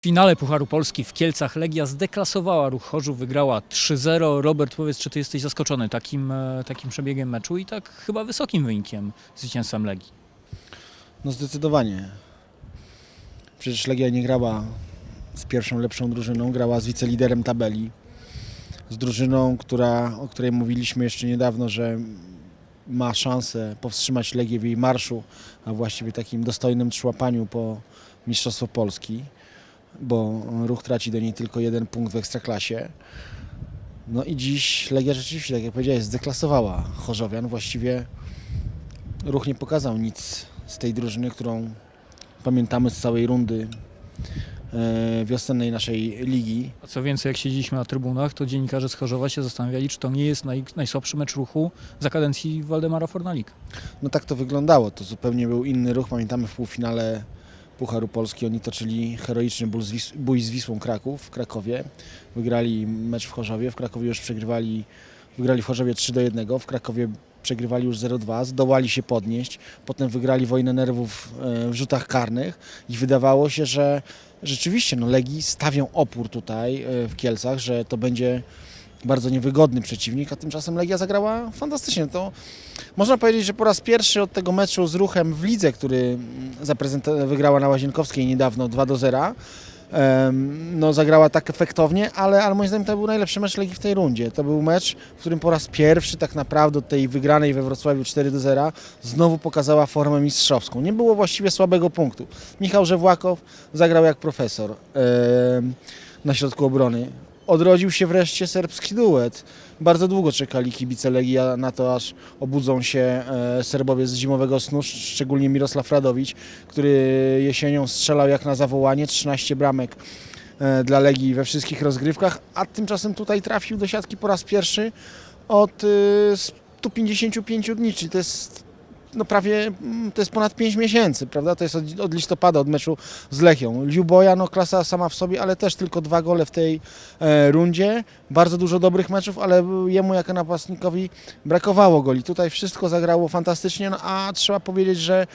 W finale Pucharu Polski w Kielcach Legia zdeklasowała ruch Chorzów, wygrała 3-0. Robert, powiedz, czy ty jesteś zaskoczony takim, e, takim przebiegiem meczu i tak chyba wysokim wynikiem zwycięstwem Legii? No zdecydowanie. Przecież Legia nie grała z pierwszą lepszą drużyną, grała z wiceliderem tabeli. Z drużyną, która, o której mówiliśmy jeszcze niedawno, że ma szansę powstrzymać Legię w jej marszu, a właściwie takim dostojnym trzłapaniu po Mistrzostwo Polski, bo ruch traci do niej tylko jeden punkt w Ekstraklasie. No i dziś Legia rzeczywiście, tak jak powiedziałeś, zdeklasowała Chorzowian. Właściwie ruch nie pokazał nic z tej drużyny, którą pamiętamy z całej rundy e, wiosennej naszej ligi. A co więcej, jak siedzieliśmy na trybunach, to dziennikarze z Chorzowa się zastanawiali, czy to nie jest naj, najsłabszy mecz ruchu za kadencji Waldemara Fornalika. No tak to wyglądało. To zupełnie był inny ruch. Pamiętamy w półfinale Pucharu Polski oni toczyli heroiczny bój z Wisłą Kraków w Krakowie. Wygrali mecz w Chorzowie. W Krakowie już przegrywali, wygrali w Chorzowie 3 do 1. W Krakowie przegrywali już 0-2, zdołali się podnieść. Potem wygrali wojnę nerwów e, w rzutach karnych i wydawało się, że rzeczywiście no, Legii stawią opór tutaj e, w Kielcach, że to będzie bardzo niewygodny przeciwnik, a tymczasem Legia zagrała fantastycznie. To można powiedzieć, że po raz pierwszy od tego meczu z ruchem w lidze, który mm, wygrała na Łazienkowskiej niedawno 2 do 0, em, no zagrała tak efektownie, ale, ale moim zdaniem to był najlepszy mecz Legii w tej rundzie. To był mecz, w którym po raz pierwszy tak naprawdę od tej wygranej we Wrocławiu 4 do 0 znowu pokazała formę mistrzowską. Nie było właściwie słabego punktu. Michał Żewłakow zagrał jak profesor na środku obrony. Odrodził się wreszcie serbski duet. Bardzo długo czekali kibice Legii na to, aż obudzą się e, Serbowie z zimowego snu, szczególnie Mirosław Radowicz, który jesienią strzelał jak na zawołanie, 13 bramek e, dla Legii we wszystkich rozgrywkach, a tymczasem tutaj trafił do siatki po raz pierwszy od e, 155 dni, czyli to jest no prawie, mm, to jest ponad 5 miesięcy, prawda? To jest od, od listopada, od meczu z Lechią. Liuboja, no klasa sama w sobie, ale też tylko dwa gole w tej e, rundzie. Bardzo dużo dobrych meczów, ale jemu jako napastnikowi brakowało goli. Tutaj wszystko zagrało fantastycznie, no, a trzeba powiedzieć, że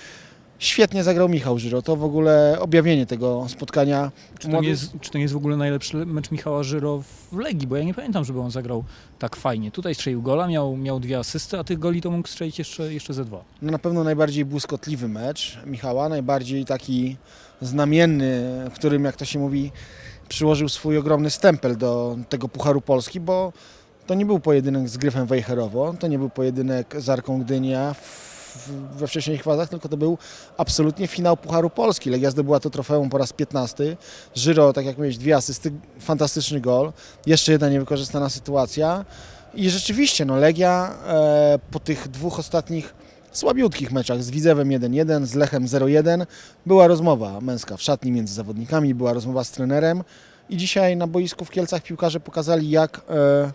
świetnie zagrał Michał Żyro. To w ogóle objawienie tego spotkania. Czy to, nie jest, czy to nie jest w ogóle najlepszy mecz Michała Żyro w Legii? Bo ja nie pamiętam, żeby on zagrał tak fajnie. Tutaj strzelił gola, miał, miał dwie asysty, a tych goli to mógł strzelić jeszcze, jeszcze ze dwa. No na pewno najbardziej błyskotliwy mecz Michała, najbardziej taki znamienny, w którym, jak to się mówi, przyłożył swój ogromny stempel do tego Pucharu Polski, bo to nie był pojedynek z Gryfem Wejherowo, to nie był pojedynek z Arką Gdynia we wcześniejszych fazach, tylko to był absolutnie finał Pucharu Polski. Legia zdobyła to trofeum po raz 15. Żyro, tak jak mówiłeś, dwie asysty, fantastyczny gol, jeszcze jedna niewykorzystana sytuacja. I rzeczywiście, no Legia e, po tych dwóch ostatnich słabiutkich meczach z Widzewem 1-1, z Lechem 0-1 była rozmowa męska w szatni między zawodnikami, była rozmowa z trenerem i dzisiaj na boisku w Kielcach piłkarze pokazali jak e,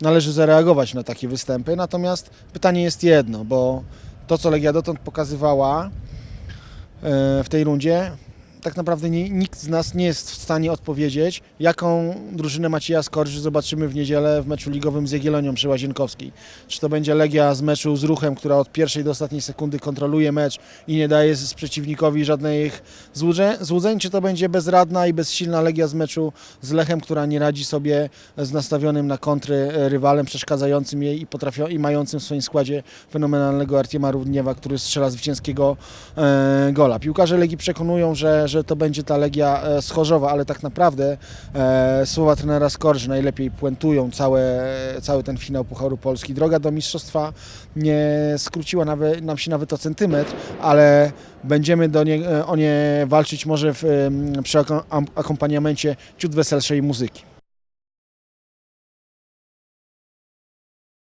należy zareagować na takie występy. Natomiast pytanie jest jedno, bo to co Legia dotąd pokazywała e, w tej rundzie tak naprawdę nie, nikt z nas nie jest w stanie odpowiedzieć, jaką drużynę Macieja Skorży zobaczymy w niedzielę w meczu ligowym z Jagiellonią przy Łazienkowskiej. Czy to będzie Legia z meczu z Ruchem, która od pierwszej do ostatniej sekundy kontroluje mecz i nie daje z- przeciwnikowi żadnych złudzeń, czy to będzie bezradna i bezsilna Legia z meczu z Lechem, która nie radzi sobie z nastawionym na kontry e, rywalem, przeszkadzającym jej i, potrafio- i mającym w swoim składzie fenomenalnego Artiema Rudniewa, który strzela zwycięskiego e, gola. Piłkarze Legii przekonują, że, że to będzie ta Legia e, z Chorzowa, ale tak naprawdę e, słowa trenera Skorży najlepiej puentują całe, cały ten finał Pucharu Polski. Droga do mistrzostwa nie skróciła nawet, nam się nawet o centymetr, ale będziemy do nie, o nie walczyć może w, przy akom- akompaniamencie ciut weselszej muzyki.